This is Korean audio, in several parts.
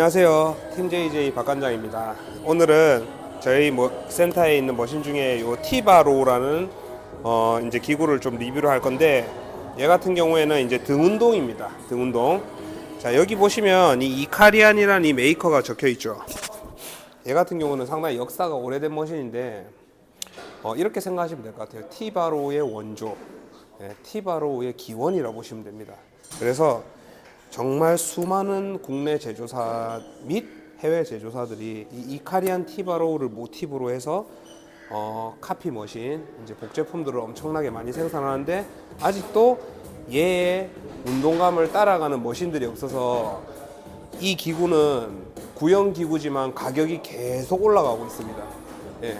안녕하세요. 팀 JJ 박관장입니다. 오늘은 저희 뭐 센터에 있는 머신 중에 요 티바로라는 어 이제 기구를 좀 리뷰를 할 건데 얘 같은 경우에는 이제 등 운동입니다. 등 운동. 자 여기 보시면 이 이카리안이라는 이 메이커가 적혀 있죠. 얘 같은 경우는 상당히 역사가 오래된 머신인데 어, 이렇게 생각하시면 될 것 같아요. 티바로의 원조, 예, 티바로의 기원이라고 보시면 됩니다. 그래서 정말 수많은 국내 제조사 및 해외 제조사들이 이 이카리안 티바로우를 모티브로 해서 어, 카피 머신, 이제 복제품들을 엄청나게 많이 생산하는데 아직도 얘의 운동감을 따라가는 머신들이 없어서 이 기구는 구형 기구지만 가격이 계속 올라가고 있습니다. 예.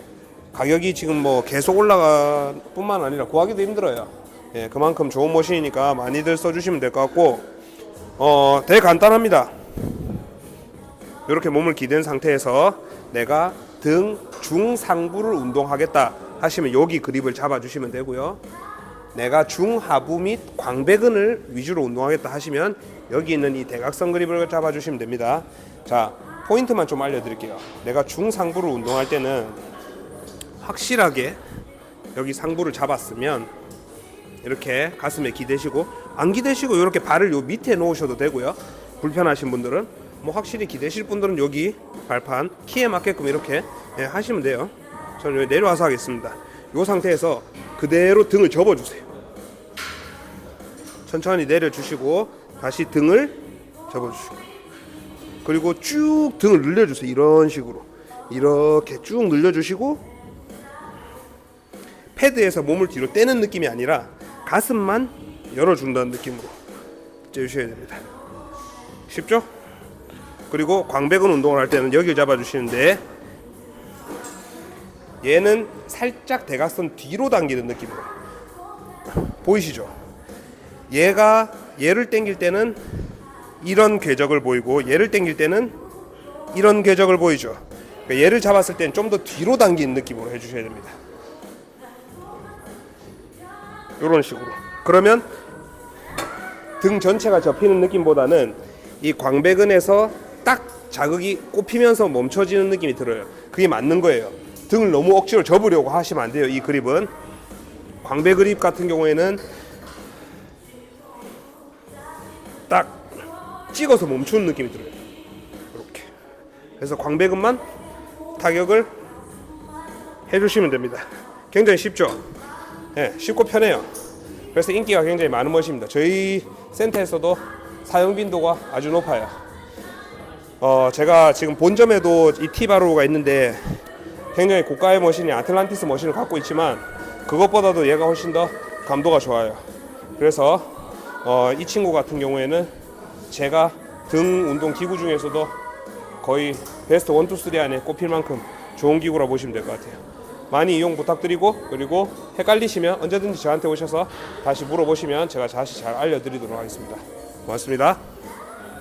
가격이 지금 뭐 계속 올라가 뿐만 아니라 구하기도 힘들어요. 예, 그만큼 좋은 머신이니까 많이들 써주시면 될 것 같고, 어, 되게 간단합니다. 이렇게 몸을 기댄 상태에서 내가 등 중상부를 운동하겠다 하시면 여기 그립을 잡아주시면 되고요. 내가 중하부 및 광배근을 위주로 운동하겠다 하시면 여기 있는 이 대각선 그립을 잡아주시면 됩니다. 자, 포인트만 좀 알려드릴게요. 내가 중상부를 운동할 때는 확실하게 여기 상부를 잡았으면 이렇게 가슴에 기대시고 안 기대시고 이렇게 발을 요 밑에 놓으셔도 되고요. 불편하신 분들은 뭐 확실히 기대실 분들은 여기 발판 키에 맞게끔 이렇게 예, 하시면 돼요. 저는 여기 내려와서 하겠습니다. 이 상태에서 그대로 등을 접어주세요. 천천히 내려주시고 다시 등을 접어주시고 그리고 쭉 등을 늘려주세요. 이런 식으로 이렇게 쭉 늘려주시고 패드에서 몸을 뒤로 떼는 느낌이 아니라 가슴만 열어준다는 느낌으로 째주셔야 됩니다. 쉽죠? 그리고 광배근 운동을 할 때는 여기를 잡아주시는데 얘는 살짝 대각선 뒤로 당기는 느낌으로 보이시죠? 얘가 얘를 당길 때는 이런 궤적을 보이고 얘를 당길 때는 이런 궤적을 보이죠. 그러니까 얘를 잡았을 때는 좀 더 뒤로 당기는 느낌으로 해주셔야 됩니다. 이런 식으로. 그러면 등 전체가 접히는 느낌보다는 이 광배근에서 딱 자극이 꼽히면서 멈춰지는 느낌이 들어요. 그게 맞는 거예요. 등을 너무 억지로 접으려고 하시면 안 돼요. 이 그립은 광배 그립 같은 경우에는 딱 찍어서 멈추는 느낌이 들어요. 이렇게. 그래서 광배근만 타격을 해주시면 됩니다. 굉장히 쉽죠? 예, 쉽고 편해요. 그래서 인기가 굉장히 많은 머신입니다. 저희 센터에서도 사용 빈도가 아주 높아요. 어, 제가 지금 본점에도 이 티바로가 있는데 굉장히 고가의 머신이 아틀란티스 머신을 갖고 있지만 그것보다도 얘가 훨씬 더 감도가 좋아요. 그래서 어, 이 친구 같은 경우에는 제가 등 운동 기구 중에서도 거의 베스트 1, 2, 3 안에 꼽힐 만큼 좋은 기구라 보시면 될 것 같아요. 많이 이용 부탁드리고 그리고 헷갈리시면 언제든지 저한테 오셔서 다시 물어보시면 제가 다시 잘 알려드리도록 하겠습니다. 고맙습니다.